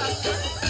আচ্ছা